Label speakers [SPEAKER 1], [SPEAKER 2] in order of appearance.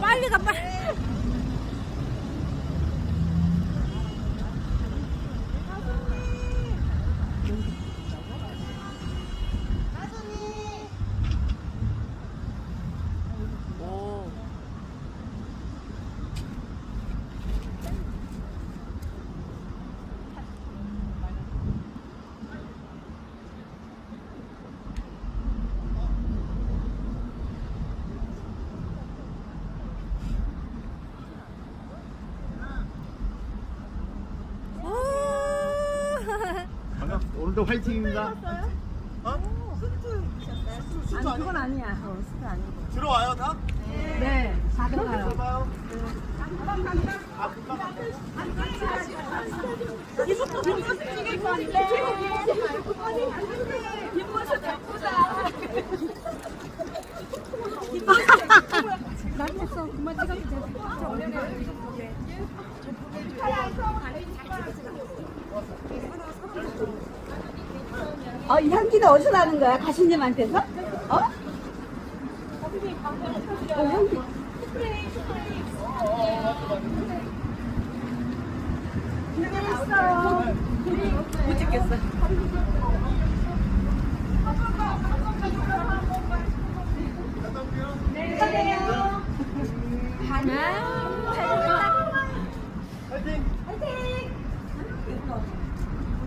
[SPEAKER 1] 빨리 가 빨리. 오늘도 화이팅입니다.
[SPEAKER 2] 어?
[SPEAKER 3] 아니 그건 아니야. 어, 스프 아니고.
[SPEAKER 2] 들어와요 다?
[SPEAKER 3] 네, 다 들어가요.
[SPEAKER 2] 들어봐요.
[SPEAKER 3] 나 됐어. 그만 찍어도 돼. 어, 이 향기는 어디서 나는 거야? 가수님한테서? 어? 어, 향기. 힘들었어. 못 찍겠어.